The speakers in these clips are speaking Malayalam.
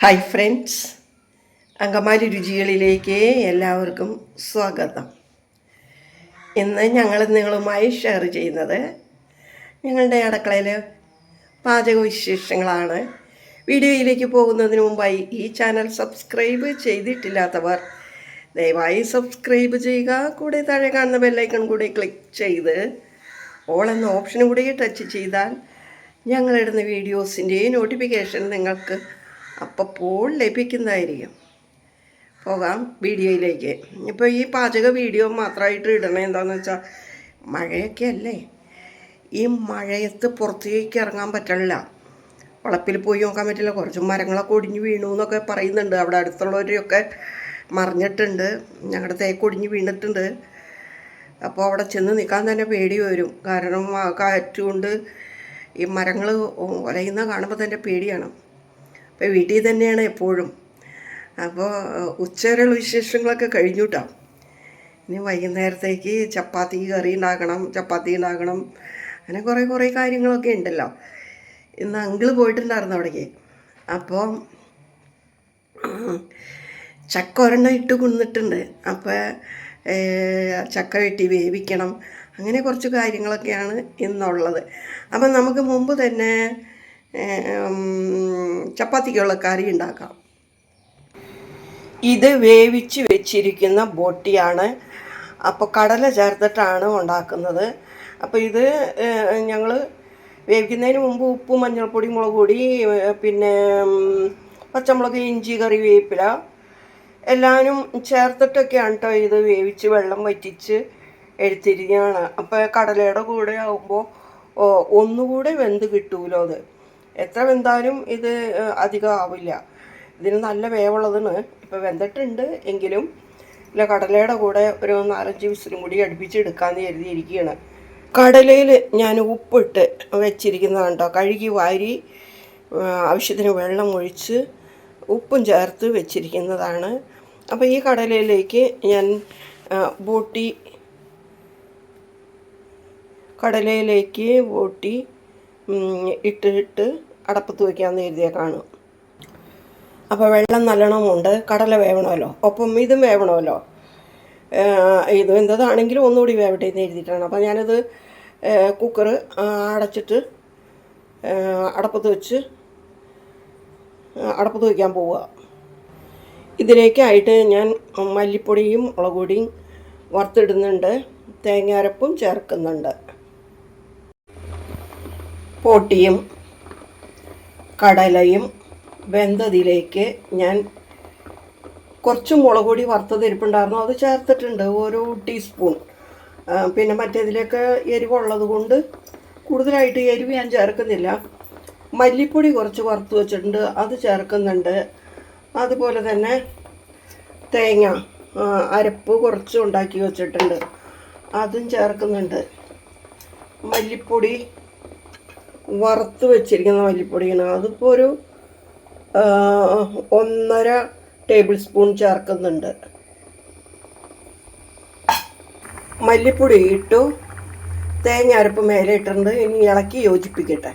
ഹായ് ഫ്രണ്ട്സ് അങ്കമാലി രുചികളിലേക്ക് എല്ലാവർക്കും സ്വാഗതം. ഇന്ന് ഞങ്ങൾ നിങ്ങളുമായി ഷെയർ ചെയ്യുന്നത് ഞങ്ങളുടെ അടുക്കളയിൽ പാചക വിശേഷങ്ങളാണ് വീഡിയോയിലേക്ക് പോകുന്നതിന് മുമ്പായി ഈ ചാനൽ സബ്സ്ക്രൈബ് ചെയ്തിട്ടില്ലാത്തവർ ദയവായി സബ്സ്ക്രൈബ് ചെയ്യുക. കൂടെ താഴെ കാണുന്ന ബെല്ലൈക്കൺ കൂടി ക്ലിക്ക് ചെയ്ത് ഓൾ എന്ന ഓപ്ഷനും കൂടി ടച്ച് ചെയ്താൽ ഞങ്ങളിടുന്ന വീഡിയോസിന്റെ നോട്ടിഫിക്കേഷൻ നിങ്ങൾക്ക് അപ്പോൾ ലഭിക്കുന്നതായിരിക്കും. പോകാം വീഡിയോയിലേക്ക്. ഇപ്പോൾ ഈ പാചക വീഡിയോ മാത്രമായിട്ട് ഇടണേ എന്താണെന്ന് വെച്ചാൽ മഴയൊക്കെ അല്ലേ? ഈ മഴയത്ത് പുറത്തേക്ക് ഇറങ്ങാൻ പറ്റില്ല വളപ്പിൽ പോയി നോക്കാൻ പറ്റില്ല. കുറച്ച് മരങ്ങളൊക്കെ ഒടിഞ്ഞ് വീണു എന്നൊക്കെ പറയുന്നുണ്ട്. അവിടെ അടുത്തുള്ളവരെയൊക്കെ മറിഞ്ഞിട്ടുണ്ട്. ഞങ്ങളുടെ തേക്ക് ഒടിഞ്ഞ് വീണിട്ടുണ്ട്. അപ്പോൾ അവിടെ ചെന്ന് നിൽക്കാൻ തന്നെ പേടി വരും. കാരണം കാറ്റുകൊണ്ട് ഈ മരങ്ങൾ ഒലയുന്ന കാണുമ്പോൾ തന്നെ പേടിയാണ്. അപ്പോൾ വീട്ടിൽ തന്നെയാണ് എപ്പോഴും. അപ്പോൾ ഉച്ചവരെയുള്ള വിശേഷങ്ങളൊക്കെ കഴിഞ്ഞു കേട്ടോ ഇനി വൈകുന്നേരത്തേക്ക് ചപ്പാത്തി കറി ഉണ്ടാക്കണം ചപ്പാത്തി ഉണ്ടാക്കണം. അങ്ങനെ കുറേ കുറേ കാര്യങ്ങളൊക്കെ ഉണ്ടല്ലോ. ഇന്ന് അങ്കിൾ പോയിട്ടുണ്ടായിരുന്നു അവിടേക്ക്. അപ്പോൾ ചക്ക ഒരെണ്ണം ഇട്ട് കുന്നിട്ടുണ്ട്. അപ്പോൾ ചക്ക വെട്ടി വേവിക്കണം. അങ്ങനെ കുറച്ച് കാര്യങ്ങളൊക്കെയാണ് ഇന്നുള്ളത്. അപ്പം നമുക്ക് മുമ്പ് തന്നെ ചപ്പാത്തിക്കുള്ള കറി ഉണ്ടാക്കാം. ഇത് വേവിച്ച് വെച്ചിരിക്കുന്ന ബോട്ടിയാണ്. അപ്പോൾ കടല ചേർത്തിട്ടാണ് ഉണ്ടാക്കുന്നത്. അപ്പോൾ ഇത് ഞങ്ങൾ വേവിക്കുന്നതിന് മുമ്പ് ഉപ്പ് മഞ്ഞൾപ്പൊടി മുളക് പൊടി പിന്നെ പച്ചമുളക് ഇഞ്ചി കറിവേപ്പില എല്ലാവരും ചേർത്തിട്ടൊക്കെയാണ് കേട്ടോ ഇത് വേവിച്ച് വെള്ളം വറ്റിച്ച് എടുത്തിരിക്കുകയാണ് അപ്പോൾ കടലയുടെ കൂടെ ആകുമ്പോൾ ഒന്നുകൂടെ വെന്ത് കിട്ടൂലോ അത്? എത്ര വെന്താലും ഇത് അധികം ആവില്ല. ഇതിന് നല്ല വേവുള്ളതാണ്. ഇപ്പോൾ വെന്തിട്ടുണ്ട് എങ്കിലും ഇല്ല കടലയുടെ കൂടെ ഒരു നാലഞ്ച് വിസിലും കൂടി അടുപ്പിച്ചെടുക്കാമെന്ന് കരുതിയിരിക്കുകയാണ് കടലയിൽ ഞാൻ ഉപ്പിട്ട് വെച്ചിരിക്കുന്നതാണ് കേട്ടോ കഴുകി വാരി ആവശ്യത്തിന് വെള്ളം ഒഴിച്ച് ഉപ്പും ചേർത്ത് വെച്ചിരിക്കുന്നതാണ്. അപ്പോൾ ഈ കടലയിലേക്ക് ഞാൻ ബൂട്ടി കടലയിലേക്ക് ബോട്ടി ഇട്ടിട്ട് അടപ്പത്ത് വയ്ക്കാമെന്ന് കാണും അപ്പോൾ വെള്ളം നല്ലോണമുണ്ട് കടല വേവണമല്ലോ. ഒപ്പം ഇതും വേവണമല്ലോ. ഇത് എന്തതാണെങ്കിലും ഒന്നുകൂടി വേവട്ടെ എന്ന് എഴുതിയിട്ടാണ്. അപ്പോൾ ഞാനത് കുക്കർ അടച്ചിട്ട് അടപ്പത്ത് വെച്ച് അടപ്പത്ത് വയ്ക്കാൻ പോവുക. ഇതിലേക്കായിട്ട് ഞാൻ മല്ലിപ്പൊടിയും മുളക് പൊടിയും വറുത്തിടുന്നുണ്ട് തേങ്ങാരപ്പും ചേർക്കുന്നുണ്ട്. പോട്ടിയും കടലയും വെന്തതിലേക്ക് ഞാൻ കുറച്ച് മുളക് പൊടി വറുത്തതിരിപ്പുണ്ടായിരുന്നു അത് ചേർത്തിട്ടുണ്ട് ഓരോ ടീസ്പൂൺ പിന്നെ മറ്റേതിലേക്ക് എരിവുള്ളത് കൊണ്ട് കൂടുതലായിട്ട് എരിവ് ഞാൻ ചേർക്കുന്നില്ല. മല്ലിപ്പൊടി കുറച്ച് വറുത്ത് വെച്ചിട്ടുണ്ട്. അത് ചേർക്കുന്നുണ്ട്. അതുപോലെ തന്നെ തേങ്ങ അരപ്പ് കുറച്ച് ഉണ്ടാക്കി വെച്ചിട്ടുണ്ട്. അതും ചേർക്കുന്നുണ്ട്. മല്ലിപ്പൊടി വറുത്ത് വെച്ചിരിക്കുന്ന മല്ലിപ്പൊടിയാണ്. അതിപ്പോൾ ഒരു ഒന്നര ടേബിൾ സ്പൂൺ ചേർക്കുന്നുണ്ട്. മല്ലിപ്പൊടി ഇട്ടു. തേങ്ങ അരപ്പ് മേലെ ഇട്ടിട്ടുണ്ട്. ഇനി ഇളക്കി യോജിപ്പിക്കട്ടെ.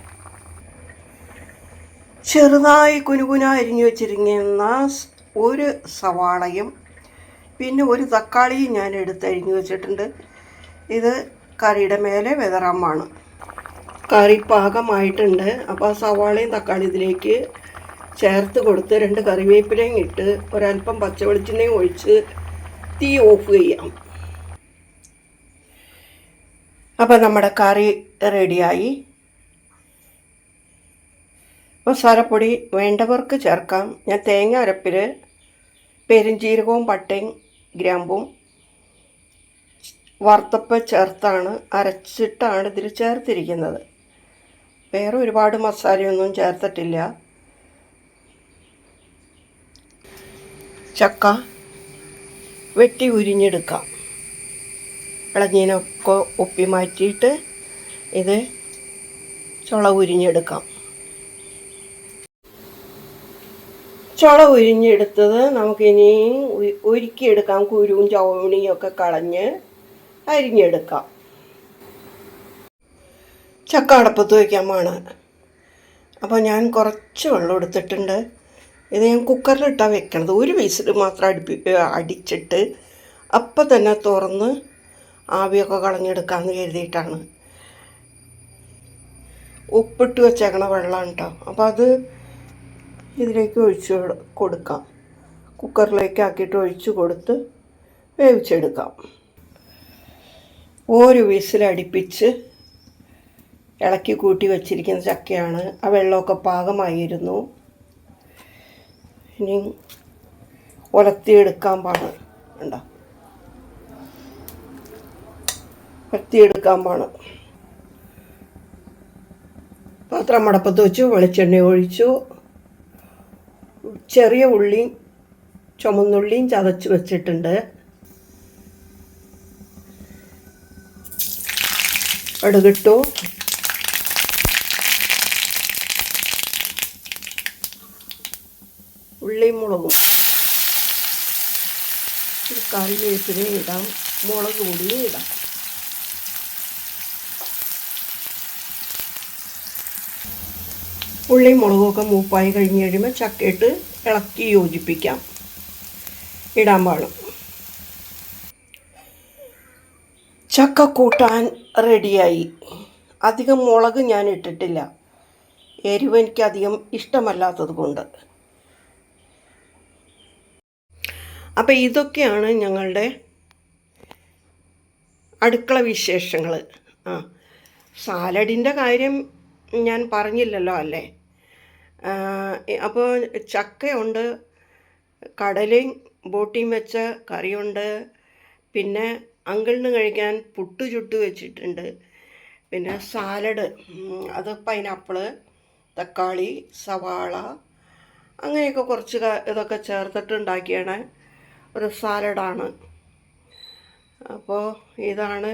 ചെറുതായി കുനുകുന അരിഞ്ഞു വെച്ചിരിക്കുന്ന ഒരു സവാളയും പിന്നെ ഒരു തക്കാളിയും ഞാൻ എടുത്ത് അരിഞ്ഞു വെച്ചിട്ടുണ്ട്. ഇത് കറിയുടെ മേലെ വിതറാമാണ് കറി പാകമായിട്ടുണ്ട് അപ്പോൾ ആ സവാളയും തക്കാളി ഇതിലേക്ക് ചേർത്ത് കൊടുത്ത് രണ്ട് കറിവേപ്പിലയും ഇട്ട് ഒരല്പം പച്ചവെളിച്ചെണ്ണയും ഒഴിച്ച് തീ ഓഫ് ചെയ്യാം. അപ്പോൾ നമ്മുടെ കറി റെഡിയായി. മസാലപ്പൊടി വേണ്ടവർക്ക് ചേർക്കാം. ഞാൻ തേങ്ങ അരപ്പിൽ പെരുംജീരകവും പട്ടയും ഗ്രാമ്പും വറുത്തപ്പ ചേർത്താണ് അരച്ചിട്ടാണ് ഇതിൽ ചേർത്തിരിക്കുന്നത്. വേറെ ഒരുപാട് മസാലയൊന്നും ചേർത്തിട്ടില്ല. ചക്ക വെട്ടി ഉരിഞ്ഞെടുക്കാം. ഇളഞ്ഞീനൊക്കെ ഉപ്പി മാറ്റിയിട്ട് ഇത് ചുള ഉരിഞ്ഞെടുക്കാം. ചുള ഉരിഞ്ഞെടുത്തത് നമുക്കിനി ഒരുക്കിയെടുക്കാം കുരുവും ചവണിയും ഒക്കെ കളഞ്ഞ് അരിഞ്ഞെടുക്കാം. ചക്ക അടപ്പത്ത് വയ്ക്കാൻ വേണം അപ്പോൾ ഞാൻ കുറച്ച് വെള്ളം എടുത്തിട്ടുണ്ട്. ഇത് ഞാൻ കുക്കറിലിട്ടാണ് വെക്കണത്. ഒരു വിസിൽ മാത്രം അടുപ്പി അടിച്ചിട്ട് അപ്പം തന്നെ തുറന്ന് ആവിയൊക്കെ കളഞ്ഞെടുക്കാമെന്ന് കരുതിയിട്ടാണ്. ഉപ്പിട്ട് വെച്ചേക്കണ വെള്ളമാണ് കേട്ടോ അപ്പോൾ അത് ഇതിലേക്ക് ഒഴിച്ച് കൊടുക്കാം. കുക്കറിലേക്ക് ആക്കിയിട്ട് ഒഴിച്ച് കൊടുത്ത് വേവിച്ചെടുക്കാം. ഒരു വിസിലടിപ്പിച്ച് ഇളക്കി കൂട്ടി വച്ചിരിക്കുന്ന ചക്കയാണ്. ആ വെള്ളമൊക്കെ പാകമായിരുന്നു. ഇനി ഉലത്തിയെടുക്കാൻ പാണ് ഉണ്ടോ ഉലത്തിയെടുക്കാൻ പാണ് പാത്രം മടപ്പത്ത് വെച്ചു വെളിച്ചെണ്ണ ഒഴിച്ചു. ചെറിയ ഉള്ളിയും ചുമന്നുള്ളിയും ചതച്ച് വെച്ചിട്ടുണ്ട്. കടുകിട്ടു ഉള്ളിയും മുളകും ഒരു കറിവേപ്പില ഇടാം മുളക് പൊടിയും ഇടാം. ഉള്ളിയും മുളകുമൊക്കെ മൂപ്പായി കഴിഞ്ഞ് കഴിയുമ്പോൾ ചക്കയിട്ട് ഇളക്കി യോജിപ്പിക്കാം. ഇടാൻ പാടും. ചക്ക കൂട്ടാൻ റെഡിയായി. അധികം മുളക് ഞാൻ ഇട്ടിട്ടില്ല. എരിവ് എനിക്ക് അധികം ഇഷ്ടമല്ലാത്തത് കൊണ്ട് അപ്പോൾ ഇതൊക്കെയാണ് ഞങ്ങളുടെ അടുക്കള വിശേഷങ്ങൾ ആ സാലഡിന്റെ കാര്യം ഞാൻ പറഞ്ഞില്ലല്ലോ അല്ലേ? അപ്പോൾ ചക്കയുണ്ട് കടലയും ബോട്ടിയും വെച്ച കറിയുണ്ട് പിന്നെ അങ്കിളിന് കഴിക്കാൻ പുട്ട് ചുട്ട് വെച്ചിട്ടുണ്ട് പിന്നെ സാലഡ് അത് പൈനാപ്പിൾ തക്കാളി സവാള അങ്ങനെയൊക്കെ കുറച്ച് ഇതൊക്കെ ചേർത്തിട്ട് ഉണ്ടാക്കിയാണ് ഒരു സാലഡാണ് അപ്പോൾ ഇതാണ്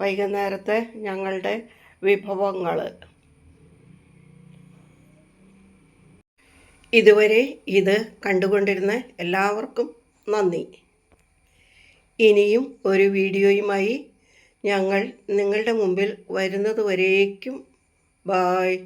വൈകുന്നേരത്തെ ഞങ്ങളുടെ വിഭവങ്ങൾ. ഇതുവരെ ഇത് കണ്ടുകൊണ്ടിരുന്ന എല്ലാവർക്കും നന്ദി. ഇനിയും ഒരു വീഡിയോയുമായി ഞങ്ങൾ നിങ്ങളുടെ മുമ്പിൽ വരുന്നതുവരേക്കും. ബായ്